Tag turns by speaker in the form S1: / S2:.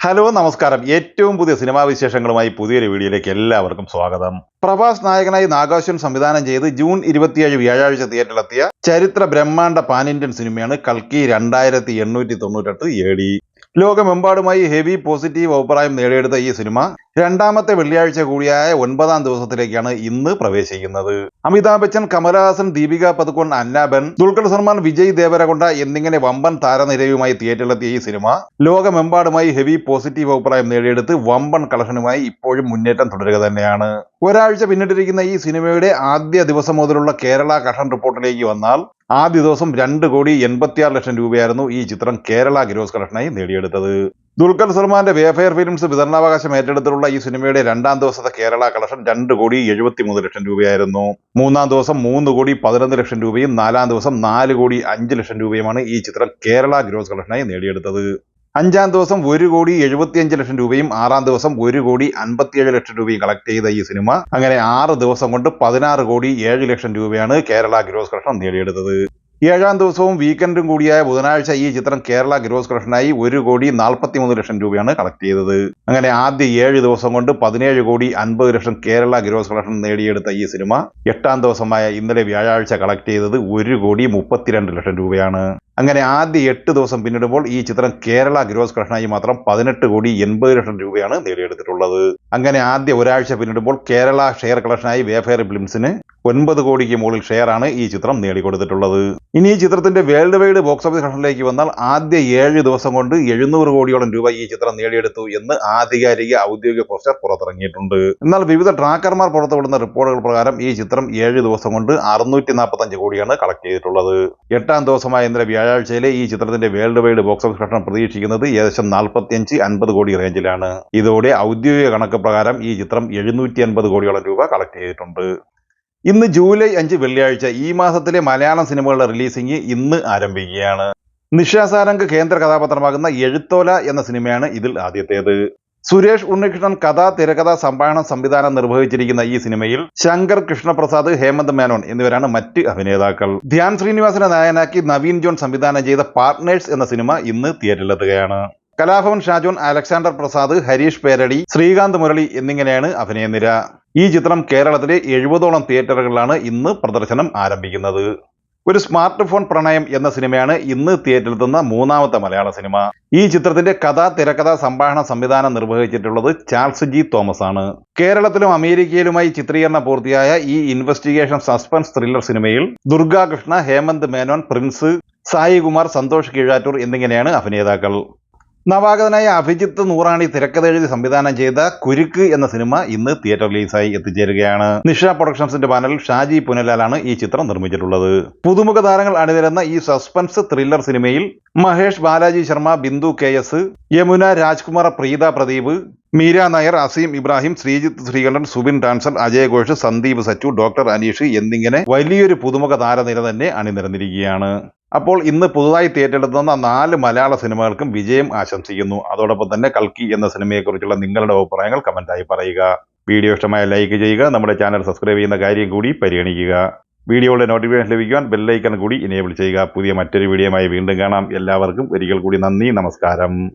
S1: Hello നമസ്കാരം. ഏറ്റവും പുതിയ സിനിമാ വിശേഷങ്ങളുമായി പുതിയൊരു വീഡിയോയിലേക്ക് എല്ലാവർക്കും സ്വാഗതം. പ്രഭാസ് നായകനായി നാഗാശ്വൻ സംവിധാനം ചെയ്ത് ജൂൺ ഇരുപത്തിയേഴ് വ്യാഴാഴ്ച തിയേറ്ററിലെത്തിയ ചരിത്ര ബ്രഹ്മാണ്ട പാൻ ഇന്ത്യൻ സിനിമയാണ് കൽക്കി രണ്ടായിരത്തി എണ്ണൂറ്റി തൊണ്ണൂറ്റെട്ട് എ ഡി ലോകമെമ്പാടുമായി ഹെവി പോസിറ്റീവ് അഭിപ്രായം നേടിയെടുത്ത ഈ സിനിമ രണ്ടാമത്തെ വെള്ളിയാഴ്ച കൂടിയായ ഒൻപതാം ദിവസത്തിലേക്കാണ് ഇന്ന് പ്രവേശിക്കുന്നത്. അമിതാഭ് ബച്ചൻ കമലഹാസൻ ദീപിക പതുക്കോൺ അന്നാബൻ ദുൽഖർ സൽമാൻ വിജയ് ദേവരകൊണ്ട എന്നിങ്ങനെ വമ്പൻ താരനിരയുമായി തിയേറ്ററിലെത്തിയ ഈ സിനിമ ലോകമെമ്പാടുമായി ഹെവി പോസിറ്റീവ് അഭിപ്രായം നേടിയെടുത്ത് വമ്പൻ കളക്ഷനുമായി ഇപ്പോഴും മുന്നേറ്റം തുടരുക തന്നെയാണ്. ഒരാഴ്ച പിന്നിട്ടിരിക്കുന്ന ഈ സിനിമയുടെ ആദ്യ ദിവസം മുതലുള്ള കേരള കളക്ഷൻ റിപ്പോർട്ടിലേക്ക് വന്നാൽ ആദ്യ ദിവസം രണ്ട് കോടി എൺപത്തിയാറ് ലക്ഷം രൂപയായിരുന്നു ഈ ചിത്രം കേരള ഗ്രോസ് കളക്ഷനായി നേടിയെടുത്തത്. ദുൽഖർ സൽമാന്റെ വേഫെയർ ഫിലിംസ് വിതരണാവകാശം ഏറ്റെടുത്തിട്ടുള്ള ഈ സിനിമയുടെ രണ്ടാം ദിവസത്തെ കേരള കളക്ഷൻ രണ്ട് കോടി എഴുപത്തിമൂന്ന് ലക്ഷം രൂപയായിരുന്നു. മൂന്നാം ദിവസം മൂന്ന് കോടി പതിനൊന്ന് ലക്ഷം രൂപയും നാലാം ദിവസം നാല് കോടി അഞ്ച് ലക്ഷം രൂപയുമാണ് ഈ ചിത്രം കേരള ഗ്രോസ് കളക്ഷനായി നേടിയെടുത്തത്. അഞ്ചാം ദിവസം ഒരു കോടി എഴുപത്തിയഞ്ച് ലക്ഷം രൂപയും ആറാം ദിവസം ഒരു കോടി അൻപത്തിയേഴ് ലക്ഷം രൂപയും കളക്ട് ചെയ്ത ഈ സിനിമ അങ്ങനെ ആറ് ദിവസം കൊണ്ട് പതിനാറ് കോടി ഏഴ് ലക്ഷം രൂപയാണ് കേരള ഗ്രോസ് കളക്ഷൻ നേടിയെടുത്തത്. ഏഴാം ദിവസവും വീക്കെൻഡും കൂടിയായ ബുധനാഴ്ച ഈ ചിത്രം കേരള ഗ്രോസ് കളക്ഷനായി ഒരു കോടി നാൽപ്പത്തി മൂന്ന് ലക്ഷം രൂപയാണ് കളക്ട് ചെയ്തത്. അങ്ങനെ ആദ്യ ഏഴ് ദിവസം കൊണ്ട് പതിനേഴ് കോടി അൻപത് ലക്ഷം കേരള ഗ്രോസ് കളക്ഷൻ നേടിയെടുത്ത ഈ സിനിമ എട്ടാം ദിവസമായ ഇന്നലെ വ്യാഴാഴ്ച കളക്ട് ചെയ്തത് ഒരു കോടി മുപ്പത്തിരണ്ട് ലക്ഷം രൂപയാണ്. അങ്ങനെ ആദ്യ എട്ട് ദിവസം പിന്നിടുമ്പോൾ ഈ ചിത്രം കേരള ഗ്രോസ് കളക്ഷനായി മാത്രം പതിനെട്ട് കോടി എൺപത് ലക്ഷം രൂപയാണ് നേടിയെടുത്തിട്ടുള്ളത്. അങ്ങനെ ആദ്യ ഒരാഴ്ച പിന്നിടുമ്പോൾ കേരള ഷെയർ കളക്ഷനായി വേഫെയർ ഫിലിംസിന് ഒൻപത് കോടിക്ക് മുകളിൽ ഷെയറാണ് ഈ ചിത്രം നേടിക്കൊടുത്തിട്ടുള്ളത്. ഇനി ഈ ചിത്രത്തിന്റെ വേൾഡ് വൈഡ് ബോക്സ് ഓഫീസ് കളക്ഷനിലേക്ക് വന്നാൽ ആദ്യ ഏഴ് ദിവസം കൊണ്ട് എഴുന്നൂറ് കോടിയോളം രൂപ ഈ ചിത്രം നേടിയെടുത്തു എന്ന് ആധികാരിക ഔദ്യോഗിക പോസ്റ്റർ പുറത്തിറങ്ങിയിട്ടുണ്ട്. എന്നാൽ വിവിധ ട്രാക്കർമാർ പുറത്തുവിടുന്ന റിപ്പോർട്ടുകൾ പ്രകാരം ഈ ചിത്രം ഏഴ് ദിവസം കൊണ്ട് അറുന്നൂറ്റി കോടിയാണ് കളക്ട് ചെയ്തിട്ടുള്ളത്. എട്ടാം ദിവസമായ ഇന്നലെ വ്യാഴാഴ്ചയിലെ ഈ ചിത്രത്തിന്റെ world wide box office collection പ്രതീക്ഷിക്കുന്നത് ഏകദേശം നാൽപ്പത്തിയഞ്ച് അൻപത് കോടി റേഞ്ചിലാണ്. ഇതോടെ ഔദ്യോഗിക കണക്ക് പ്രകാരം ഈ ചിത്രം എഴുന്നൂറ്റി അൻപത് കോടിയോളം രൂപ കളക്ട് ചെയ്തിട്ടുണ്ട്. ഇന്ന് ജൂലൈ അഞ്ച് വെള്ളിയാഴ്ച ഈ മാസത്തിലെ മലയാളം സിനിമകളുടെ റിലീസിംഗ് ഇന്ന് ആരംഭിക്കുകയാണ്. നിഷ സാരംഗ് കേന്ദ്ര കഥാപാത്രമാകുന്ന എഴുത്തോല എന്ന സിനിമയാണ് ഇതിൽ ആദ്യത്തേത്. സുരേഷ് ഉണ്ണികൃഷ്ണൻ കഥ തിരക്കഥ സംഭാഷണം സംവിധാനം നിർവഹിച്ചിരിക്കുന്ന ഈ സിനിമയിൽ ശങ്കർ കൃഷ്ണപ്രസാദ് ഹേമന്ത് മേനോൻ എന്നിവരാണ് മറ്റ് അഭിനേതാക്കൾ. ധ്യാൻ ശ്രീനിവാസനെ നായകനാക്കി നവീൻ ജോൺ സംവിധാനം ചെയ്ത പാർട്ട്നേഴ്സ് എന്ന സിനിമ ഇന്ന് തിയേറ്ററിലെത്തുകയാണ്. കലാഭവൻ ഷാജോൻ അലക്സാണ്ടർ പ്രസാദ് ഹരീഷ് പേരടി ശ്രീകാന്ത് മുരളി എന്നിങ്ങനെയാണ് അഭിനയനിര. ഈ ചിത്രം കേരളത്തിലെ എഴുപതോളം തിയേറ്ററുകളിലാണ് ഇന്ന് പ്രദർശനം ആരംഭിക്കുന്നത്. ഒരു സ്മാർട്ട് ഫോൺ പ്രണയം എന്ന സിനിമയാണ് ഇന്ന് തിയേറ്ററിൽ തിയേറ്ററിലെത്തുന്ന മൂന്നാമത്തെ മലയാള സിനിമ. ഈ ചിത്രത്തിന്റെ കഥ തിരക്കഥ സംഭാഷണ സംവിധാനം നിർവഹിച്ചിട്ടുള്ളത് ചാൾസ് ജി തോമസ് ആണ്. കേരളത്തിലും അമേരിക്കയിലുമായി ചിത്രീകരണം പൂർത്തിയായ ഈ ഇൻവെസ്റ്റിഗേഷൻ സസ്പെൻസ് ത്രില്ലർ സിനിമയിൽ ദുർഗാകൃഷ്ണ ഹേമന്ത് മേനോൻ പ്രിൻസ് സായികുമാർ സന്തോഷ് കീഴാറ്റൂർ എന്നിങ്ങനെയാണ് അഭിനേതാക്കൾ. നവാഗതനായ അഭിജിത്ത് നൂറാണി തിരക്കഥ എഴുതി സംവിധാനം ചെയ്ത കുരുക്ക് എന്ന സിനിമ ഇന്ന് തിയേറ്റർ റിലീസായി എത്തിച്ചേരുകയാണ്. നിഷ പ്രൊഡക്ഷൻസിന്റെ പാനൽ ഷാജി പുനലാലാണ് ഈ ചിത്രം നിർമ്മിച്ചിട്ടുള്ളത്. പുതുമുഖ താരങ്ങൾ അണിനിരുന്ന ഈ സസ്പെൻസ് ത്രില്ലർ സിനിമയിൽ Mahesh Balaji Sharma Bindu K S Yamuna Rajkumar Preetha Pradeep Meera Nair Azeem Ibrahim Sreejith Sreekantan Subin dancer Ajay Ghosh Sandeep Sachu doctor Aneesh എന്നിങ്ങനെ വലിയൊരു പുതുമുഖ താരനിര തന്നെ അണിനിരന്നിരിക്കുകയാണ്. അപ്പോൾ ഇന്ന് പുതുതായി തിയേറ്ററെടുത്തുന്ന നാല് മലയാള സിനിമകൾക്കും വിജയം ആശംസിക്കുന്നു. അതോടൊപ്പം തന്നെ കൽക്കി എന്ന സിനിമയെക്കുറിച്ചുള്ള നിങ്ങളുടെ അഭിപ്രായങ്ങൾ കമന്റായി പറയുക. വീഡിയോ ഇഷ്ടമായ ലൈക്ക് ചെയ്യുക നമ്മുടെ ചാനൽ സബ്സ്ക്രൈബ് ചെയ്യുന്ന കാര്യം കൂടി പരിഗണിക്കുക. വീഡിയോയുടെ നോട്ടിഫിക്കേഷൻ ലഭിക്കുവാൻ ബെല്ലൈക്കൺ കൂടി ഇനേബിൾ ചെയ്യുക. പുതിയ മറ്റൊരു വീഡിയോയുമായി വീണ്ടും കാണാം. എല്ലാവർക്കും ഒരിക്കൽ കൂടി നന്ദി നമസ്കാരം.